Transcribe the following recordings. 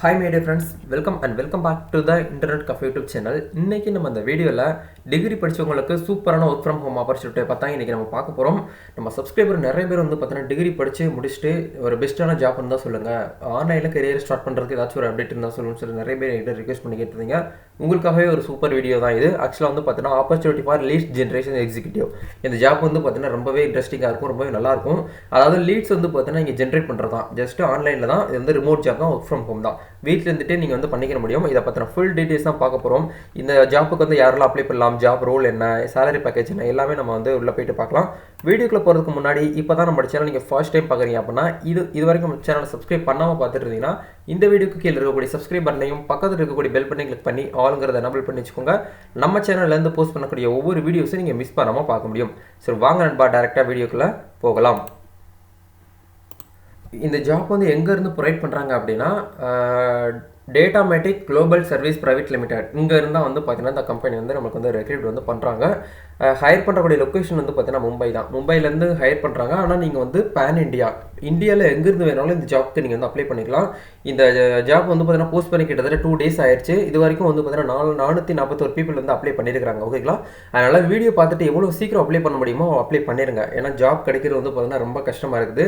Hi மேடே friends welcome and welcome back to the internet cafe YouTube channel இன்றைக்கி நம்ம அந்த வீடியோவில் டிகிரி படித்தவங்களுக்கு சூப்பரான ஒர்க் ஃப்ரம் ஹோம் ஆப்பர்ச்சுனிட்டியை பார்த்தா இன்றைக்கி நம்ம பார்க்க போகிறோம் நம்ம சப்ஸ்கிரைபர் நிறைய பேர் வந்து பார்த்தீங்கன்னா டிகிரி படித்து முடிச்சுட்டு ஒரு பெஸ்ட்டான ஜாப் இருந்தால் சொல்லுங்கள் ஆன்லைனில் கரியர் ஸ்டார்ட் பண்ணுறதுக்கு ஏதாச்சும் ஒரு அப்டேட் இருந்தால் சொல்லுன்னு சொல்லி நிறைய பேர் என்கிட்ட ரிக்வெஸ்ட் பண்ணி கேட்டிருந்தீங்க. உங்களுக்காகவே ஒரு சூப்பர் வீடியோ தான் இது. ஆக்சுவலாக வந்து பார்த்தீங்கன்னா opportunity for lead generation executive இந்த ஜாப் வந்து பார்த்தீங்கன்னா ரொம்பவே இன்ட்ரெஸ்டிங்காக இருக்கும் ரொம்பவே நல்லாயிருக்கும். அதாவது லீட்ஸ் வந்து பார்த்தீங்கன்னா இங்கே ஜென்ரேட் பண்ணுறது தான் ஜஸ்ட் ஆன்லைனில் தான். இது வந்து ரிமோட் ஜாப் தான் ஒர்க் ஃப்ரம் ஹோம் தான். வீட்டில் இருந்துட்டு நீங்கள் வந்து பண்ணிக்க முடியும். இதை பற்றின ஃபுல் டீட்டெயில்ஸ் தான் பார்க்க போகிறோம் இந்த ஜாப்புக்கு வந்து யாரெல்லாம் அப்ளை பண்ணலாம்? ஜாப் ரோல் என்ன? சேலரி பேக்கேஜ் என்ன? எல்லாமே நம்ம வந்து உள்ளே போயிட்டு பார்க்கலாம். வீடியோக்குள்ள போகிறதுக்கு முன்னாடி இப்போ தான் நம்ம சேனல் நீங்கள் ஃபர்ஸ்ட் டைம் பார்க்குறீங்க அப்படின்னா இது இது வரைக்கும் நம்ம சேனலை சப்ஸ்கிரைப் பண்ணாமல் பார்த்துட்டு இருந்தீங்கன்னா இந்த வீடியோக்கு கீழே இருக்கக்கூடிய சப்ஸ்கிரைப் பண்ணையும் பக்கத்தில் இருக்கக்கூடிய பெல் பண்ணி கிளிக் பண்ணி ஆளுங்கிறத எனபிள் பண்ணி வச்சுக்கோங்க. நம்ம சேனல்லேருந்து போஸ்ட் பண்ணக்கூடிய ஒவ்வொரு வீடியோஸும் நீங்கள் மிஸ் பண்ணாமல் பார்க்க முடியும். சரி வாங்க நண்பா டேரெக்டாக வீடியோக்குள்ளே போகலாம். இந்த ஜாப் வந்து எங்கேருந்து ப்ரொவைட் பண்ணுறாங்க அப்படின்னா Datamatic global service private limited இங்கே இருந்தால் வந்து பார்த்தீங்கன்னா இந்த கம்பெனி வந்து நமக்கு வந்து ரெக்ரூட் வந்து பண்ணுறாங்க ஹையர் பண்ணுறக்கூடிய லொக்கேஷன் வந்து பார்த்தீங்கன்னா மும்பை தான். மும்பைலேருந்து ஹையர் பண்ணுறாங்க ஆனால் நீங்கள் வந்து பேன் இந்தியா இந்தியாவில் எங்கேருந்து வேணாலும் இந்த ஜாப்க்கு நீங்கள் வந்து அப்ளை பண்ணிக்கலாம். இந்த ஜாப் வந்து பார்த்தீங்கன்னா போஸ்ட் பண்ணி கிட்டத்தட்ட டூ டேஸ் ஆயிடுச்சு இது வரைக்கும் வந்து பார்த்தீங்கன்னா நாலு நானூற்றி நாற்பத்தோரு பீப்பிள் வந்து அப்ளை பண்ணியிருக்காங்க ஓகேங்களா அதனால் வீடியோ பார்த்துட்டு எவ்வளோ சீக்கிரம் அப்ளை பண்ண முடியுமோ அப்ளை பண்ணிடுங்க ஏன்னா ஜாப் கிடைக்கிறது வந்து பார்த்தீங்கன்னா ரொம்ப கஷ்டமாக இருக்குது.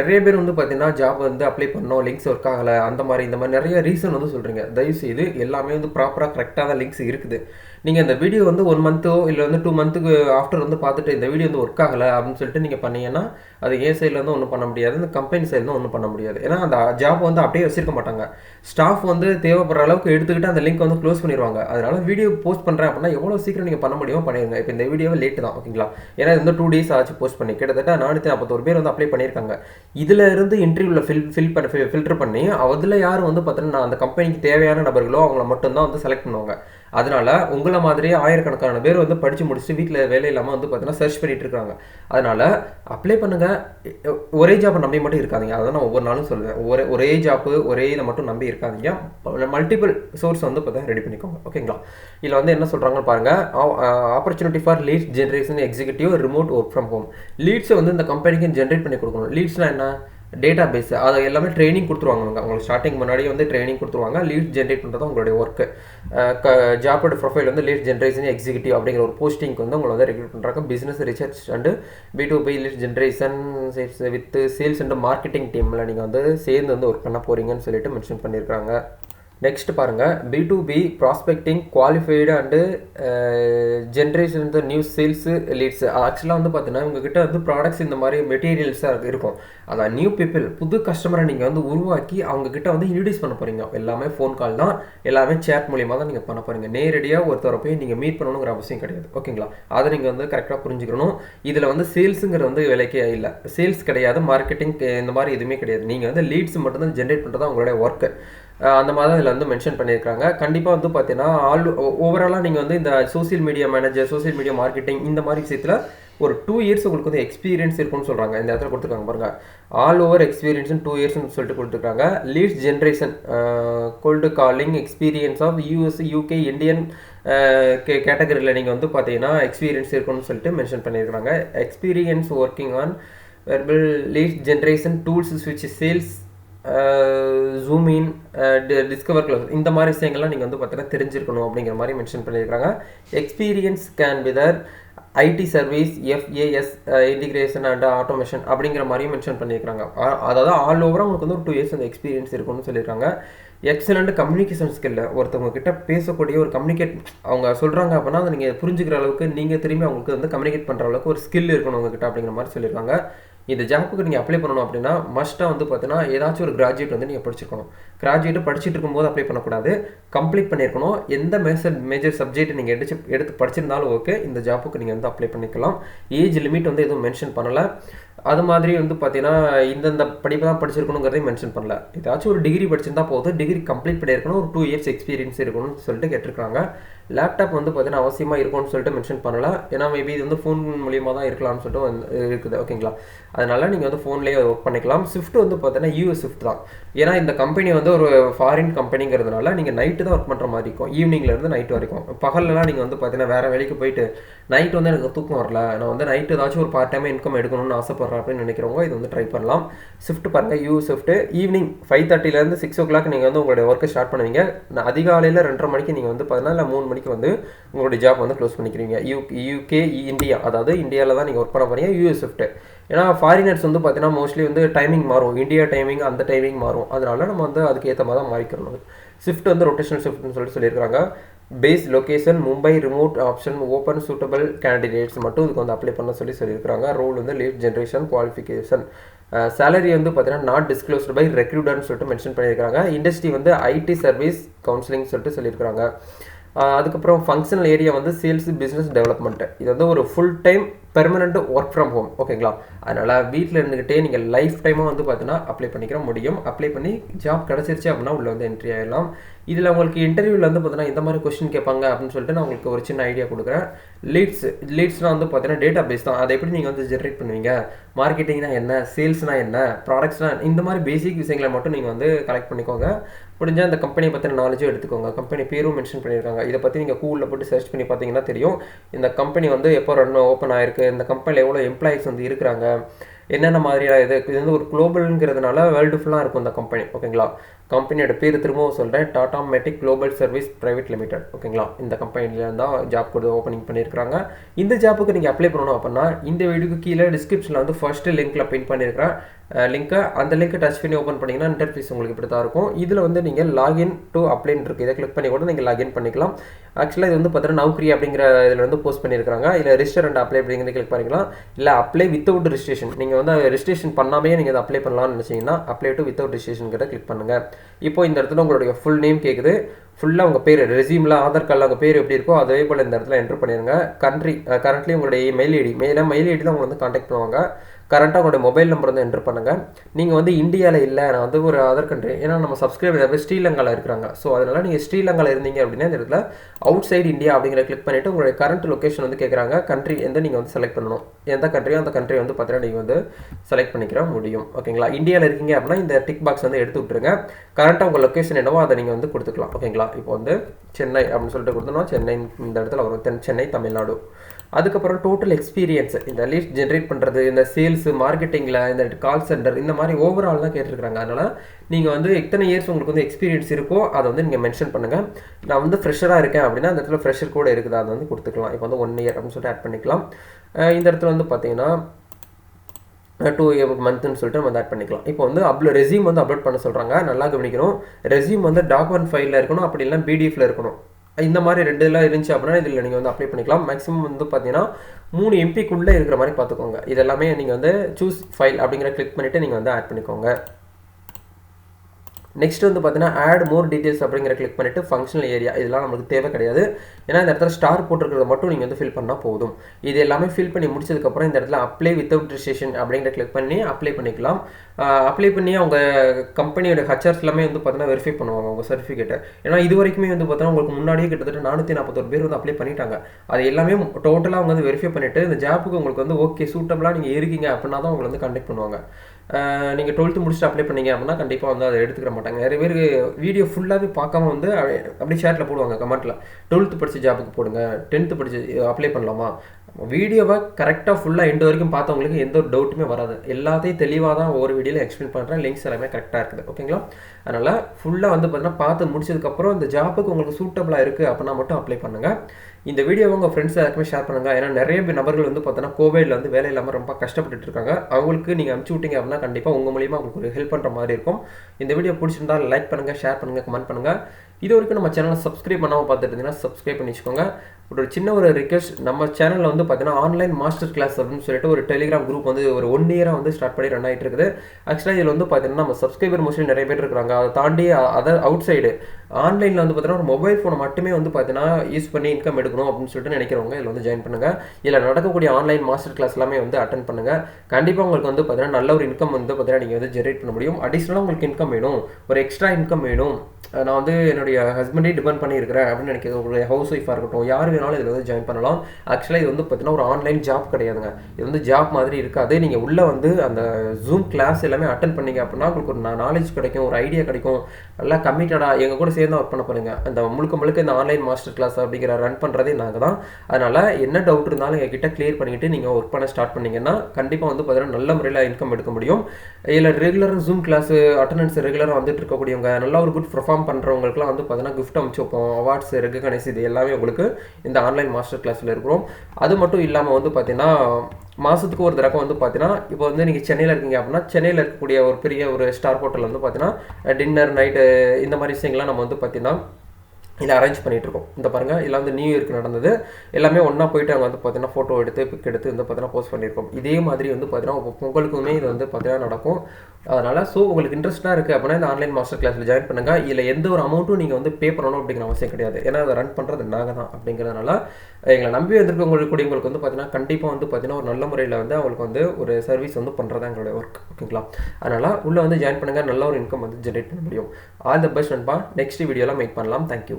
நிறைய பேர் வந்து பார்த்தீங்கன்னா ஜாப் வந்து அப்ளை பண்ணோம் லிங்க்ஸ் ஒர்க் ஆகலை அந்த மாதிரி இந்த மாதிரி நிறைய ரீசன் வந்து சொல்கிறீங்க தயவுசெய்து எல்லாமே வந்து ப்ராப்பராக கரெக்டாக தான் லிங்க்ஸ் இருக்குது. நீங்கள் இந்த வீடியோ வந்து ஒன் மந்த்தோ இல்லை வந்து டூ மந்த்துக்கு ஆஃப்டர் வந்து பார்த்துட்டு இந்த வீடியோ வந்து ஒர்க் ஆகலை அப்படின்னு சொல்லிட்டு நீங்கள் பண்ணீங்கன்னா அது ஏ சைடில் வந்து ஒன்றும் பண்ண முடியாது இந்த கம்பெனி சைடில் ஒன்றும் பண்ண முடியாது. ஏன்னா அந்த ஜாப் வந்து அப்படியே வச்சிருக்க மாட்டாங்க. ஸ்டாஃப் வந்து தேவைப்படுற அளவுக்கு எடுத்துக்கிட்டு அந்த லிங்க் வந்து க்ளோஸ் பண்ணிடுவாங்க அதனால் வீடியோ போஸ்ட் பண்ணுறேன் அப்படின்னா எவ்வளோ சீக்கிரம் நீங்கள் பண்ண முடியுமோ பண்ணிடுங்க இப்போ இந்த வீடியோவை லேட்டு தான் ஓகேங்களா ஏன்னா இது வந்து டூ டேஸ் ஆச்சு போஸ்ட் பண்ணி. கிட்டத்தட்ட நானூற்றி நாற்பத்தோரு பேர் வந்து அப்ளை பண்ணியிருக்காங்க இதில் இருந்து இன்டர்வியூவில் ஃபில் ஃபில் பண்ண ஃபில்டர் பண்ணி அதில் யாரும் வந்து பார்த்தீங்கன்னா அந்த கம்பெனிக்கு தேவையான நபர்களோ அவங்கள மட்டும்தான் வந்து செலக்ட் பண்ணுவாங்க. அதனால் உங்கள் மாதிரியே ஆயிரக்கணக்கான பேர் வந்து படித்து முடிச்சுட்டு வீட்டில் வேலை இல்லாமல் வந்து பார்த்தீங்கன்னா சர்ச் பண்ணிட்டு இருக்காங்க. அதனால் அப்ளை பண்ணுங்கள் ஒரே ஜாப்பை நம்பி மட்டும் இருக்காதிங்க. அதை நான் ஒவ்வொரு நாளும் சொல்லுவேன் ஒரே ஒரே ஜாப்பு ஒரே இதை மட்டும் நம்பி இருக்காதீங்க. மல்டிபிள் சோர்ஸ் வந்து பார்த்தீங்கன்னா ரெடி பண்ணிக்கோங்க. ஓகேங்களா இதில் வந்து என்ன சொல்கிறாங்கன்னு பாருங்க. Opportunity for leads generation executive remote work from home லீட்ஸை வந்து இந்த கம்பெனிக்கு ஜென்ரேட் பண்ணி கொடுக்கணும். லீட்ஸ்னால் என்ன? டேட்டா பேஸ் அதை எல்லாமே ட்ரைனிங் கொடுத்துருவாங்க அவங்க. அவங்களுக்கு ஸ்டார்டிங் முன்னாடி வந்து ட்ரைனிங் கொடுத்துருவாங்க. லீட் ஜென்ரேட் பண்ணுறது உங்களுடைய ஒர்க்கு ஜாப்போட ப்ரொஃபைல் வந்து லீட் ஜென்ரேஷன் எக்ஸிக்யூட்டிவ் அப்படிங்கிற ஒரு போஸ்டிங்க்கு வந்து உங்களை வந்து ரெக்ரூட் பண்ணுறாங்க business research and B to B lead generation with sales and marketing டீமில் நீங்கள் வந்து சேர்ந்து வந்து ஒர்க் பண்ண போகிறீங்கன்னு சொல்லிட்டு மென்ஷன் பண்ணியிருக்காங்க நெக்ஸ்ட் பாருங்கள் B to B prospecting qualified and generation the new sales leads ஆக்சுவலாக வந்து பார்த்தீங்கன்னா உங்ககிட்ட வந்து ப்ராடக்ட்ஸ் இந்த மாதிரி மெட்டீரியல்ஸாக இருக்கும். அதான் நியூ பீப்புள் புது கஸ்டமரை நீங்கள் வந்து உருவாக்கி அவங்கக்கிட்ட வந்து இன்ட்ரடியூஸ் பண்ண போகிறீங்க எல்லாமே ஃபோன் கால் தான். எல்லாமே சேட் மூலியமாக தான் நீங்கள் பண்ண போகிறீங்க நேரடியாக ஒருத்தரை போய் நீங்கள் மீட் பண்ணணுங்கிற அவசியம் கிடையாது. ஓகேங்களா அதை நீங்கள் வந்து கரெக்டாக புரிஞ்சுக்கணும். இதில் வந்து சேல்ஸுங்கிற வந்து விலைக்கே இல்லை. சேல்ஸ் கிடையாது மார்க்கெட்டிங் இந்த மாதிரி எதுவுமே கிடையாது. நீங்கள் வந்து லீட்ஸ் மட்டும்தான் ஜென்ரேட் பண்ணுறது உங்களுடைய ஒர்க்கு அந்த மாதிரி தான் இதில் வந்து மென்ஷன் பண்ணியிருக்காங்க. கண்டிப்பாக வந்து பார்த்தீங்கன்னா ஆல் ஓவராலாக நீங்கள் வந்து இந்த social media manager social media marketing இந்த மாதிரி விஷயத்தில் ஒரு டூ இயர்ஸ் உங்களுக்கு வந்து எக்ஸ்பீரியன்ஸ் இருக்கும்னு சொல்கிறாங்க இந்த இடத்துல கொடுத்துருக்காங்க பாருங்கள் ஆல் ஓவர் எக்ஸ்பீரியன்ஸ்னு டூ இயர்ஸ்னு சொல்லிட்டு கொடுத்துருக்காங்க. Leads generation cold calling experience of US UK Indian K கேட்டகரியில் நீங்கள் வந்து பார்த்தீங்கன்னா எக்ஸ்பீரியன்ஸ் இருக்கும்னு சொல்லிட்டு மென்ஷன் பண்ணியிருக்காங்க experience working on verbal lead generation tools ஸ்விட்ச் sales zoom in discover close இந்த மாதிரி விஷயங்கள்லாம் நீங்கள் வந்து பார்த்தீங்கன்னா தெரிஞ்சிருக்கணும் அப்படிங்கிற மாதிரி மென்ஷன் பண்ணியிருக்காங்க. Experience can whether IT service FAS integration and automation அப்படிங்கிற மாதிரியும் மென்ஷன் பண்ணியிருக்காங்க. அதாவது ஆல் ஓவராக உங்களுக்கு வந்து ஒரு டூ இயர்ஸ் அந்த எக்ஸ்பீரியன்ஸ் இருக்கும்னு சொல்லியிருக்காங்க. எக்ஸலண்ட் கம்யூனிகேஷன் ஸ்கில்ல ஒருத்தவங்க கிட்ட பேசக்கூடிய ஒரு கம்யூனிகேட் அவங்க சொல்கிறாங்க அப்படின்னா அதை நீங்கள் புரிஞ்சுக்கிற அளவுக்கு நீங்கள் திரும்பி அவங்களுக்கு வந்து கம்யூனிகேட் பண்ணுற அளவுக்கு ஒரு ஸ்கில் இருக்கணும் உங்ககிட்ட அப்படிங்கிற மாதிரி சொல்லியிருக்காங்க. இந்த ஜாப்புக்கு நீங்கள் அப்ளை பண்ணணும் அப்படின்னா மஸ்ட்டாக வந்து பார்த்தீங்கன்னா ஏதாச்சும் ஒரு கிராஜுவேட் வந்து நீங்கள் படிச்சிருக்கணும். கிராஜுவேட் படிச்சுட்டு இருக்கும்போது அப்ளை பண்ணக்கூடாது. கம்ப்ளீட் பண்ணியிருக்கணும். எந்த மேஜர் மேஜர் சப்ஜெக்ட் நீங்கள் எடுத்து எடுத்து படிச்சிருந்தாலும் ஓகே இந்த ஜாப்புக்கு நீங்கள் வந்து அப்ளை பண்ணிக்கலாம். ஏஜ் லிமிட் வந்து எதுவும் மென்ஷன் பண்ணலை. அது மாதிரி வந்து பார்த்தீங்கன்னா இந்தந்த படிப்பு தான் படிச்சிருக்கணுங்கிறதையும் மென்ஷன் பண்ணல. ஏதாச்சும் ஒரு டிகிரி படிச்சிருந்தா போதும். டிகிரி கம்ப்ளீட் பண்ணியிருக்கணும். ஒரு டூ இயர்ஸ் எக்ஸ்பீரியன்ஸ் இருக்கணும்னு சொல்லிட்டு கேட்டிருக்காங்க. லேப்டாப் வந்து பார்த்தீங்கன்னா அவசியமாக இருக்கும்னு சொல்லிட்டு மென்ஷன் பண்ணலாம் ஏன்னா மேபி இது வந்து ஃபோன் மூலியமாக தான் இருக்கலாம்னு சொல்லிட்டு வந்து இருக்குது. ஓகேங்களா அதனால் நீங்கள் வந்து ஃபோன்லேயே ஒர்க் பண்ணிக்கலாம். ஷிஃப்ட் வந்து பார்த்தீங்கன்னா யூஎஸ் ஷிஃப்ட் தான். ஏன்னா இந்த கம்பெனி வந்து ஒரு ஃபாரின் கம்பெனிங்கிறதுனால நீங்கள் நைட்டு தான் ஒர்க் பண்ணுற மாதிரி இருக்கும். ஈவினிங்லேருந்து நைட் வரைக்கும். பகல்லலாம் நீங்கள் வந்து பார்த்தீங்கன்னா வேறு வேலைக்கு போயிட்டு நைட் வந்து எனக்கு தூக்கம் வரல. நான் வந்து நைட்டு ஏதாச்சும் ஒரு பார்ட் டைம் இன்கம் எடுக்கணும்னு ஆசைப்பட்றேன் அப்படின்னு நினைக்கிறவங்க இது வந்து ட்ரை பண்ணலாம். ஷிஃப்ட் பாருங்கள் யூ ஷிஃப்ட்டு ஈவினிங் ஃபைவ் தேர்ட்டிலேருந்து சிக்ஸ் ஓ கிளாக் நீங்கள் வந்து உங்களுடைய ஒர்க்கை ஸ்டார்ட் பண்ணுவீங்க. நான் அதிகாலையில் ரெண்டரை மணிக்கு நீங்கள் வந்து பார்த்தீங்கன்னா இல்லை மூணு மணிக்கு வந்து உங்களுடைய ஜாப் வந்து க்ளோஸ் பண்ணிக்கிறீங்க. யூ யூகே இந்தியா அதாவது இந்தியாவில் தான் நீங்கள் ஒர்க் பண்ண போகிறீங்க யூஎஸ் ஷிஃப்ட்டு ஏன்னா ஃபாரினர்ஸ் வந்து பார்த்தீங்கன்னா மோஸ்ட்லி வந்து டைமிங் மாறும். இந்தியா டைமிங் அந்த டைமிங் மாறும். அதனால நம்ம வந்து அதுக்கு ஏற்ற மாதிரி தான் மாறிக்கணும் ஷிஃப்ட் வந்து ரொட்டேஷனல் ஷிஃப்ட்னு சொல்லிட்டு சொல்லியிருக்காங்க base location Mumbai remote option open suitable candidates மட்டும் இதுக்கு வந்து அப்ளை பண்ண சொல்லி சொல்லியிருக்காங்க ரோல் வந்து லேட் ஜென்ரேஷன் குவாலிஃபிகேஷன் சேலரி வந்து பார்த்தீங்கன்னா நாட் டிஸ்க்ளோஸ்டு பை ரெக்ரூட்டர்னு சொல்லிட்டு மென்ஷன் பண்ணியிருக்காங்க இண்டஸ்ட்ரி வந்து ஐடி சர்வீஸ் கவுன்சிலிங் சொல்லிட்டு சொல்லியிருக்காங்க அதுக்கப்புறம் ஃபங்க்ஷனல் ஏரியா வந்து சேல்ஸ் பிஸ்னஸ் டெவலப்மெண்ட் இது வந்து ஒரு full time permanent work from home ஓகேங்களா அதனால் வீட்டில் இருந்துக்கிட்டே நீங்கள் லைஃப் டைமாக வந்து பார்த்தீங்கன்னா அப்ளை பண்ணிக்கிற முடியும். அப்ளை பண்ணி ஜாப் கிடச்சிருச்சு அப்படின்னா உள்ளே வந்து என்ட்ரி ஆகிடலாம் இதில் உங்களுக்கு இன்டர்வியூவில் வந்து பார்த்தீங்கன்னா இந்த மாதிரி கொஸ்டின் கேட்பாங்க அப்படின்னு சொல்லிட்டு நான் உங்களுக்கு ஒரு சின்ன ஐடியா கொடுக்குறேன். லீட்ஸ் லீட்ஸ்னால் வந்து பார்த்தீங்கன்னா டேட்டா பேஸ் தான். அதை எப்படி நீங்கள் வந்து ஜென்ரேட் பண்ணுவீங்க? மார்க்கெட்டிங்னா என்ன? சேல்ஸ்னால் என்ன? ப்ராடக்ட்ஸ்னால் இந்த மாதிரி பேசிக் விஷயங்களை மட்டும் நீங்கள் வந்து கலெக்ட் பண்ணிக்கோங்க. முடிஞ்சால் அந்த கம்பெனியை பற்றின நாலேஜும் எடுத்துக்கோங்க. கம்பெனி பேரும் மென்ஷன் பண்ணியிருக்காங்க இதை பற்றி நீங்கள் கூகுளில் போட்டு சர்ச் பண்ணி பார்த்தீங்கன்னா தெரியும். இந்த கம்பெனி வந்து எப்போ ரன் ஓப்பன் ஆயிருக்கு? இந்த கம்பெனியில் எவ்வளோ எம்ப்ளாயிஸ் வந்து இருக்கிறாங்க? என்னென்ன மாதிரியான இது? இது வந்து ஒரு குளோபல்ங்கிறதுனால வேர்ல்டு ஃபுல்லாக இருக்கும் இந்த கம்பெனி ஓகேங்களா கம்பெனியோட பேர் திரும்பவும் சொல்கிறேன் Datamatic global service private limited ஓகேங்களா இந்த கம்பெனியில் தான் ஜாப் கொடுத்து ஓப்பனிங் பண்ணியிருக்காங்க இந்த ஜாப்புக்கு நீங்கள் அப்ளை பண்ணணும் அப்படின்னா இந்த வீடியோக்கு கீழே டிஸ்கிரிப்ஷனில் வந்து ஃபஸ்ட்டு லிங்க்கில் பின் பண்ணியிருக்கிறேன். லிங்க்கை அந்த லிங்க்கை டச் பண்ணி ஓப்பன் பண்ணிங்கன்னா இன்டர்ஃபீஸ் உங்களுக்கு இப்படி தான் இருக்கும். இதில் வந்து நீங்கள் லாகின் டு அப்ளைன் இருக்குது இதை கிளிக் பண்ணி கூட நீங்கள் லாகின் பண்ணிக்கலாம். ஆக்சுவலாக இது வந்து பார்த்தீங்கன்னா நௌக்ரி அப்படிங்கிற இதில் வந்து போஸ்ட் பண்ணியிருக்காங்க இல்லை ரிஜிஸ்டர் அண்ட் அப்ளை அப்படிங்கிறது கிளிக் பண்ணிக்கலாம். இல்லை அப்ளை வித்தவுட் ரிஜிஸ்ட்ரேஷன் நீங்கள் வந்து ரெஜிஸ்ட்ரேஷன் பண்ணாமே நீங்கள் அதை அப்ளை பண்ணலாம்னு நினச்சிங்கன்னா apply to without registration click பண்ணுங்கள் இப்போ இந்த இடத்துல உங்களுடைய ஃபுல் நேம் கேட்குது ஃபுல்லாக உங்கள் பேர் ரெசியூமில் ஆதார் கார்டில் உங்கள் பேர் எப்படி இருக்கோ அதே போல் இந்த இடத்துல என்ட்ரு பண்ணிடுங்க கண்ட்ரி கரண்ட்லி உங்களுடைய மெயில் ஐடி மெயிலாக மெயில் ஐடி தான் உங்களை வந்து காண்டாக்ட் பண்ணுவாங்க. கரெக்டாக உங்களுடைய மொபைல் நம்பர் வந்து என்ட்ரு பண்ணுங்கள் நீங்கள் வந்து இந்தியாவில் இல்லை நான் வந்து ஒரு அதர் கண்ட்ரி ஏன்னா நம்ம சப்ஸ்கிரைபர் ஸ்ரீலங்காவில் இருக்கிறாங்க. ஸோ அதனால் நீங்கள் ஸ்ரீலங்காவில் இருந்தீங்க அப்படின்னா இந்த இடத்துல அவுட் சைடு இந்தியா அப்படிங்கிற கிளிக் பண்ணிவிட்டு உங்களுடைய கரண்ட் லொக்கேஷன் வந்து கேட்குறாங்க கண்ட்ரி எந்த நீங்கள் வந்து செலக்ட் பண்ணணும். எந்த கண்ட்ரியோ அந்த கண்ட்ரி வந்து பார்த்தீங்கன்னா நீங்கள் வந்து செலக்ட் பண்ணிக்கிற முடியும். ஓகேங்களா இந்தியாவில் இருக்கீங்க அப்படின்னா இந்த டிக் பாக்ஸ் வந்து எடுத்து விட்டுருங்க. கரண்ட்டாக உங்கள் லொக்கேஷன் என்னவோ அதை நீங்கள் வந்து கொடுத்துக்கலாம். ஓகேங்களா இப்போ வந்து சென்னை அப்படின்னு சொல்லிட்டு கொடுத்தோம்னா சென்னை இந்த இடத்துல வரும். தென் சென்னை தமிழ்நாடு. அதுக்கப்புறம் டோட்டல் எக்ஸ்பீரியன்ஸ் இந்த லீஸ்ட் ஜென்ரேட் பண்ணுறது இந்த சேல்ஸ் மார்க்கெட்டிங்கில் இந்த கால் சென்டர் இந்த மாதிரி ஓவரால் தான் கேட்டிருக்காங்க அதனால் நீங்கள் வந்து எத்தனை இயர்ஸ் உங்களுக்கு வந்து எக்ஸ்பீரியன்ஸ் இருக்கோ அதை வந்து நீங்கள் மென்ஷன் பண்ணுங்கள் நான் வந்து ஃப்ரெஷராக இருக்கேன் அப்படின்னா அந்த இடத்துல ஃப்ரெஷர் கூட இருக்குது அதை வந்து கொடுத்துக்கலாம். இப்போ வந்து ஒன் இயர் அப்படின்னு சொல்லிட்டு ஆட் பண்ணிக்கலாம். இந்த இடத்துல வந்து பார்த்தீங்கன்னா டூ மந்த்னு சொல்லிட்டு நம்ம ஆட் பண்ணிக்கலாம். இப்போ வந்து அப்லோ ரெசியூம் வந்து அப்லோட் பண்ண சொல்கிறாங்க நல்லா கவனிக்கணும். ரெசியூம் வந்து டாக்குமெண்ட் ஃபைலில் இருக்கணும். அப்படி இல்லைனா பிடிஎஃப்ல இருக்கணும். இந்த மாதிரி ரெண்டு இதெல்லாம் இருந்துச்சு அப்படின்னா இதில் நீங்கள் வந்து அப்ளை பண்ணிக்கலாம். மேக்ஸிமம் வந்து பார்த்தீங்கன்னா மூணு எம்பிக்குள்ளே இருக்கிற மாதிரி பார்த்துக்கோங்க இதெல்லாமே நீங்கள் வந்து சூஸ் ஃபைல் அப்படிங்கிற கிளிக் பண்ணிவிட்டு நீங்கள் வந்து ஆட் பண்ணிக்கோங்க. நெக்ஸ்ட் வந்து பார்த்தீங்கன்னா ஆட் மோர் டீட்டெயில்ஸ் அப்படிங்கிற கிளிக் பண்ணிவிட்டு ஃபங்க்ஷனல் ஏரியா இதெல்லாம் நமக்கு தேவை கிடையாது. ஏன்னா இந்த இடத்துல ஸ்டார் போட்டிருக்கிறத மட்டும் நீங்கள் வந்து ஃபில் பண்ணால் போதும். இது எல்லாமே ஃபில் பண்ணி முடிச்சதுக்கப்புறம் இந்த இடத்துல அப்ளை வித்தவுட் ரிஜிஸ்ட்ரேஷன் அப்படிங்கிற கிளிக் பண்ணி அப்ளை பண்ணிக்கலாம். அப்ளை பண்ணி அவங்க கம்பெனியோட ஹச்ஆர்ஸ் எல்லாமே வந்து பார்த்தீங்கன்னா வெரிஃபை பண்ணுவாங்க அவங்க சர்டிஃபிகேட்டை ஏன்னா இது வரைக்குமே வந்து பார்த்தீங்கன்னா உங்களுக்கு முன்னாடியே கிட்டத்தட்ட நானூற்றி நாற்பத்தொரு பேர் வந்து அப்ளை பண்ணிட்டாங்க. அது எல்லாமே டோட்டலாக அவங்க வந்து வெரிஃபை பண்ணிவிட்டு இந்த ஜாப்புக்கு உங்களுக்கு வந்து ஓகே சூட்டபிளாக நீங்கள் இருக்கீங்க அப்படின்னா தான் உங்களை வந்து கண்டக்ட் பண்ணுவாங்க. நீங்கள் டுவெல்த்து முடிச்சுட்டு அப்ளை பண்ணீங்க அப்படின்னா கண்டிப்பாக வந்து அதை எடுத்துக்கிற மாட்டாங்க. நிறைய பேர் வீடியோ ஃபுல்லாகவே பார்க்காம வந்து அப்படியே ஷேரில் போடுவாங்க கமெண்ட்டில் டுவெல்த்து படித்த ஜாபுக்கு போடுங்க டென்த்து படித்து அப்ளை பண்ணலாமா? வீடியோவை கரெக்டாக ஃபுல்லாக எண்டு வரைக்கும் பார்த்தவங்களுக்கு எந்த ஒரு டவுட்டுமே வராது. எல்லாத்தையும் தெளிவாக தான் ஒவ்வொரு வீடியோவில் எக்ஸ்பிளைன் பண்ணுறேன் லிங்க்ஸ் எல்லாமே கரெக்டாக இருக்குது. ஓகேங்களா அதனால் ஃபுல்லாக வந்து பார்த்தீங்கன்னா பார்த்து முடிச்சதுக்கப்புறம் இந்த ஜாப்புக்கு உங்களுக்கு சூட்டபிளாக இருக்குது அப்படின்னா மட்டும் அப்ளை பண்ணுங்கள் இந்த வீடியோவை உங்கள் ஃப்ரெண்ட்ஸ் எல்லாருக்குமே ஷேர் பண்ணுங்கள் ஏன்னா நிறைய நபர்கள் வந்து பார்த்தோன்னா கோவிடில் வந்து வேலை இல்லாமல் ரொம்ப கஷ்டப்பட்டுட்டு இருக்காங்க. அவங்களுக்கு நீங்கள் அனுப்பிச்சி விட்டீங்க அப்படின்னா கண்டிப்பாக உங்கள் மூலியமாக உங்களுக்கு ஒரு ஹெல்ப் பண்ணுற மாதிரி இருக்கும். இந்த வீடியோ பிடிச்சிருந்தா லைக் பண்ணுங்கள் ஷேர் பண்ணுங்கள் கமெண்ட் பண்ணுங்கள் இது வரைக்கும் நம்ம சேனலை சப்ஸ்கிரைப் பண்ணாமல் பார்த்துட்டு இருந்தீங்கன்னா சப்ஸ்கிரைப் பண்ணி வச்சுக்கோங்க ஒரு சின்ன ஒரு ரிக்வெஸ்ட் நம்ம சேனலில் வந்து பார்த்தீங்கன்னா ஆன்லைன் மாஸ்டர் கிளாஸ் அப்படின்னு சொல்லிட்டு ஒரு டெலிகிராம் குரூப் வந்து ஒரு ஒன் இயராக வந்து ஸ்டார்ட் பண்ணி ரன் ஆகிட்டு இருக்குது. ஆக்சுவலாக இதில் வந்து பார்த்தீங்கன்னா நம்ம சப்ஸ்கிரைபர் மோஸ்ட்லி நிறைய பேர் இருக்கிறாங்க. அதை தாண்டி அதர் அவுட் சைடு ஆன்லைனில் வந்து பார்த்தீங்கன்னா ஒரு மொபைல் ஃபோனை மட்டுமே வந்து பார்த்தீங்கன்னா யூஸ் பண்ணி இன்கம் எடுக்கணும் அப்படின்னு சொல்லிட்டு நினைக்கிறவங்க இதில் வந்து ஜாயின் பண்ணுங்கள் இதில் நடக்கக்கூடிய ஆன்லைன் மாஸ்டர் கிளாஸ் எல்லாமே வந்து அட்டன் பண்ணுங்கள் கண்டிப்பாக உங்களுக்கு வந்து பார்த்தீங்கன்னா நல்ல ஒரு இன்கம் வந்து பார்த்தீங்கன்னா நீங்கள் வந்து ஜென்ரேட் பண்ண முடியும். அடிஷ்னலாக உங்களுக்கு இன்கம் வேணும். ஒரு எக்ஸ்ட்ரா இன்கம் வேணும். நான் வந்து என்னோட என்னுடைய ஹஸ்பண்டே டிபெண்ட் பண்ணியிருக்கிறேன் அப்படின்னு நினைக்கிறவங்களுடைய ஹவுஸ் ஒய்ஃபாக இருக்கட்டும் யார் வேணாலும் இதில் வந்து ஜாயின் பண்ணலாம். ஆக்சுவலாக இது வந்து பார்த்தீங்கன்னா ஒரு ஆன்லைன் ஜாப் கிடையாதுங்க. இது வந்து ஜாப் மாதிரி இருக்காது. நீங்கள் உள்ளே வந்து அந்த ஜூம் கிளாஸ் எல்லாமே அட்டன் பண்ணீங்க அப்படின்னா உங்களுக்கு ஒரு நாலேஜ் கிடைக்கும் ஒரு ஐடியா கிடைக்கும். நல்லா கம்மிட்டடாக எங்கள் கூட சேர்ந்து ஒர்க் பண்ண போகிறீங்க அந்த முழுக்க முழுக்க இந்த ஆன்லைன் மாஸ்டர் கிளாஸ் அப்படிங்கிற ரன் பண்ணுறதே நாங்கள் தான். அதனால் என்ன டவுட் இருந்தாலும் எங்கள் கிட்ட கிளியர் பண்ணிக்கிட்டு நீங்கள் ஒர்க் பண்ண ஸ்டார்ட் பண்ணிங்கன்னா கண்டிப்பாக வந்து பார்த்தீங்கன்னா நல்ல முறையில் இன்கம் எடுக்க முடியும். இதில் ரெகுலராக ஜூம் கிளாஸ் அட்டண்டன்ஸ் ரெகுலராக வந்துட்டு இருக்கக்கூடியவங்க நல்லா ஒரு குட் பர்ஃபார்ம் பண்ணுறவங்களுக்குலாம் வந்து பார்த்தீங்கன்னா கிஃப்ட் அமைச்சு வைப்போம். அவார்ட்ஸ் ரெகனைஸ் இது எல்லாமே உங்களுக்கு இந்த ஆன்லைன் மாஸ்டர் கிளாஸில் இருக்கிறோம். அது மட்டும் இல்லாமல் வந்து பார்த்தீங்கன்னா மாதத்துக்கு ஒரு தடவை வந்து பார்த்தீங்கன்னா இப்போ வந்து நீங்கள் சென்னையில் இருக்கீங்க அப்படின்னா சென்னையில் இருக்கக்கூடிய ஒரு பெரிய ஒரு ஸ்டார் ஹோட்டல் வந்து பார்த்தீங்கன்னா டின்னர் நைட்டு இந்த மாதிரி விஷயங்கள்லாம் நம்ம வந்து பார்த்தீங்கன்னா இதை அரேஞ்ச் பண்ணிகிட்டு இருக்கோம். இந்த பாருங்க இதில் வந்து நியூ இயர்க்கு நடந்தது. எல்லாமே ஒன்றா போயிட்டு அங்கே வந்து பார்த்தீங்கன்னா ஃபோட்டோ எடுத்து பிக் எடுத்து வந்து பார்த்தீங்கன்னா போஸ்ட் பண்ணியிருக்கோம். இதே மாதிரி வந்து பார்த்தீங்கன்னா பொங்கலுக்குமே இது வந்து பார்த்தீங்கன்னா நடக்கும். அதனால் ஸோ உங்களுக்கு இன்ட்ரெஸ்ட்டாக இருக்குது அப்படின்னா இந்த ஆன்லைன் மாஸ்டர் கிளாஸில் ஜாயின் பண்ணுங்கள் இதில் எந்த ஒரு அமௌண்ட்டும் நீங்கள் வந்து பே பண்ணணும் அப்படிங்கிற அவசியம் கிடையாது. ஏன்னா அதை ரன் பண்ணுறது நாங்கள் தான் அப்படிங்கிறதுனால எங்களை நம்பி வந்திருக்கவங்களுக்கு கூடியவங்களுக்கு வந்து பார்த்தீங்கன்னா கண்டிப்பாக வந்து பார்த்தீங்கன்னா ஒரு நல்ல முறையில் வந்து அவங்களுக்கு வந்து ஒரு சர்வீஸ் வந்து பண்ணுறது எங்களுடைய ஒர்க் ஓகேங்களா அதனால் உள்ளே வந்து ஜாயின் பண்ணுங்கள் நல்ல ஒரு இன்கம் வந்து ஜென்ரேட் பண்ண முடியும். ஆல் த பெஸ்ட் நண்பா. நெக்ஸ்ட் வீடியோலாம் மேக் பண்ணலாம். Thank you